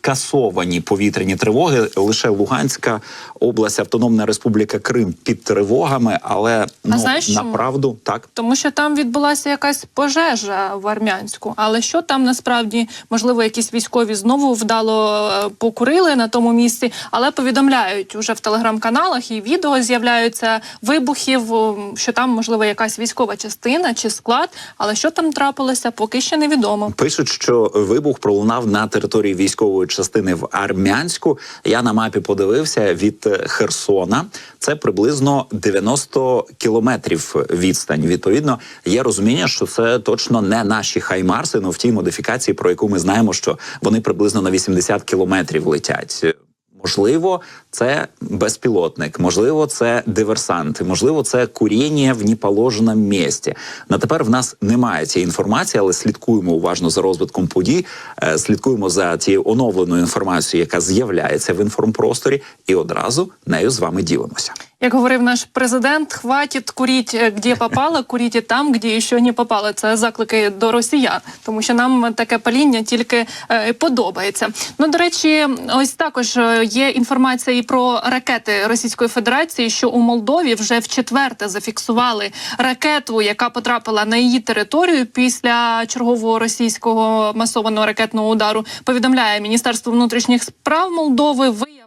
скасовані повітряні тривоги. Лише Луганська область, Автономна Республіка Крим під тривогами, але ну знаєш чому? так. Тому що там відбулася якась пожежа в Армянську. Але що там насправді можливо якісь військові знову вдало е, покурили на тому місці, але повідомляють уже в телеграм-каналах і відео з'являються вибухів, що там можливо якась військова частина чи склад. Але що там трапилося, поки ще невідомо. Пишуть, що вибух пролунав на території військової частини в Армянську. Я на мапі подивився від е, Херсона. Це приблизно 90 кілометрів відстань. Відповідно, є розуміння, що це точно не наші хаймарси, ну в тій модифікації, про яку ми знаємо, що вони приблизно на 80 кілометрів летять. Можливо, це безпілотник, можливо, це диверсанти, можливо, це куріння в неположеному місці. На тепер в нас немає цієї інформації, але слідкуємо уважно за розвитком подій, е, слідкуємо за тією оновленою інформацією, яка з'являється в інформпросторі, і одразу нею з вами ділимося. Як говорив наш президент, хватить куріть, е, де попало, куріть там, де ще не попало. Це заклики до росіян, тому що нам таке паління тільки е, подобається. Ну до речі, ось також е, є інформація і про ракети Російської Федерації, що у Молдові вже в четверте зафіксували ракету, яка потрапила на її територію після чергового російського масованого ракетного удару. Повідомляє Міністерство внутрішніх справ Молдови. Виявили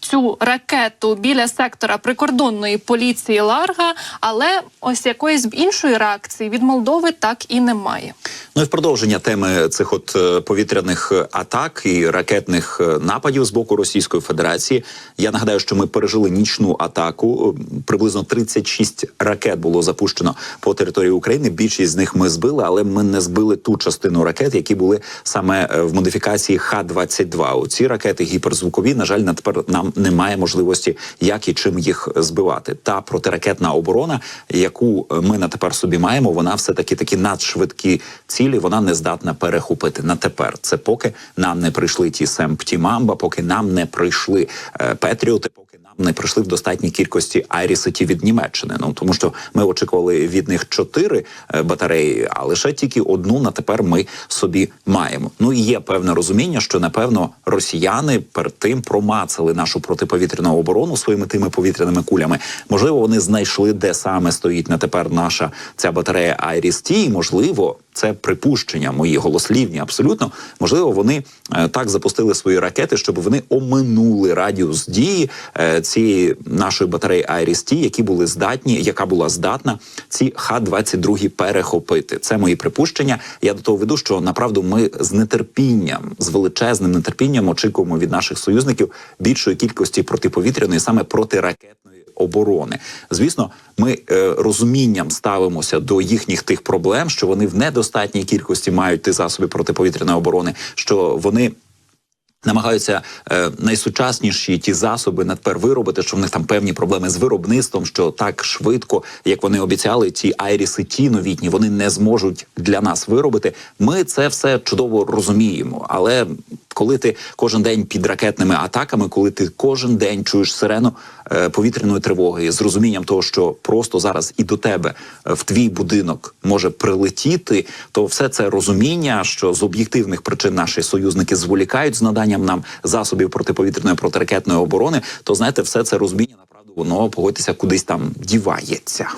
цю ракету біля сектора прикордонної поліції Ларга, але ось якоїсь іншої реакції від Молдови так і немає. Ну і в продовження теми цих от е, повітряних е, атак і ракетних е, нападів з боку Російської Федерації. Я нагадаю, що ми пережили нічну атаку. Приблизно 36 ракет було запущено по території України. Більшість з них ми збили, але ми не збили ту частину ракет, які були саме в модифікації Х-22. Ці ракети гіперзвукові. На жаль, на тепер нам немає можливості, як і чим їх збивати. Та протиракетна оборона, яку ми на тепер собі маємо, вона все таки такі надшвидкі цілі. Вона не здатна перехопити на тепер. Це поки нам не прийшли ті семпті мамба, поки нам не прийшли е, Петріоти, поки нам не прийшли в достатній кількості айрісеті від Німеччини. Ну тому що ми очікували від них чотири е, батареї, а лише тільки одну на тепер ми собі маємо. Ну і є певне розуміння, що напевно росіяни перед тим промацали нашу протиповітряну оборону своїми тими повітряними кулями. Можливо, вони знайшли, де саме стоїть на тепер наша ця батарея Айріс Ті. І, Можливо, це припущення мої голослівні. Абсолютно можливо, вони е, так запустили свої ракети, щоб вони оминули радіус дії е, цієї нашої батареї Ті, які були здатні, яка була здатна ці Х-22 перехопити. Це мої припущення. Я до того веду, що направду ми з нетерпінням, з величезним нетерпінням очікуємо від наших союзників більшої кількості протиповітряної, саме протиракетної оборони. Звісно, ми е, розумінням ставимося до їхніх тих проблем, що вони в недостатній кількості мають ті засоби протиповітряної оборони, що вони. Намагаються е, найсучасніші ті засоби надпер виробити, що в них там певні проблеми з виробництвом, що так швидко, як вони обіцяли, ті айріси, ті новітні, вони не зможуть для нас виробити. Ми це все чудово розуміємо. Але коли ти кожен день під ракетними атаками, коли ти кожен день чуєш сирену е, повітряної тривоги з розумінням того, що просто зараз і до тебе е, в твій будинок може прилетіти, то все це розуміння, що з об'єктивних причин наші союзники зволікають з наданням нам засобів протиповітряної протиракетної оборони, то знаєте, все це розуміння направду воно погодьтеся кудись там дівається.